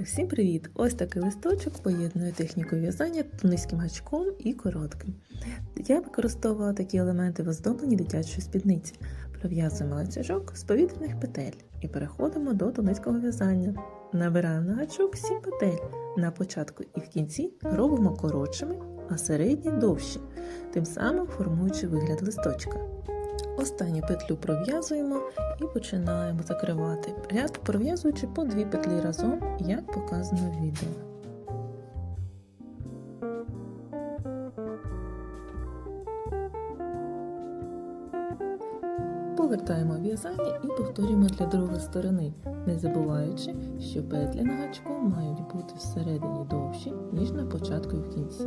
Всім привіт! Ось такий листочок поєднує техніку в'язання низьким гачком і коротким. Я використовувала такі елементи в оздобленні дитячої спідниці. Пров'язуємо ланцюжок з повітряних петель і переходимо до туницького в'язання. Набираємо на гачок 7 петель. На початку і в кінці робимо коротшими, а середні довші, тим самим формуючи вигляд листочка. Останню петлю пров'язуємо і починаємо закривати ряд, пров'язуючи по дві петлі разом, як показано в відео. Повертаємо в'язання і повторюємо для другої сторони, не забуваючи, що петлі на гачку мають бути всередині довші, ніж на початку і в кінці.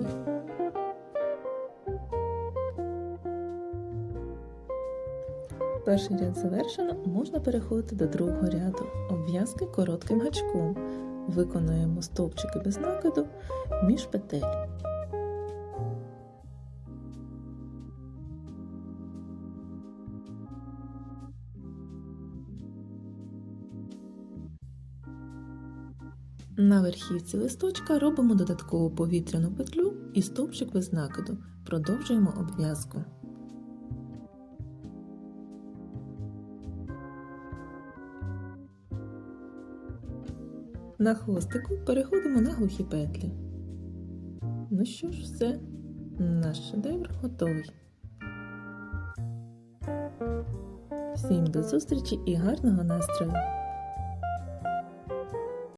Перший ряд завершено, можна переходити до другого ряду. Обв'язки коротким гачком. Виконуємо стовпчики без накиду між петель. На верхівці листочка робимо додаткову повітряну петлю і стовпчик без накиду. Продовжуємо обв'язку. На хвостику переходимо на глухі петлі. Ну що ж, все, наш шедевр готовий. Всім до зустрічі і гарного настрою!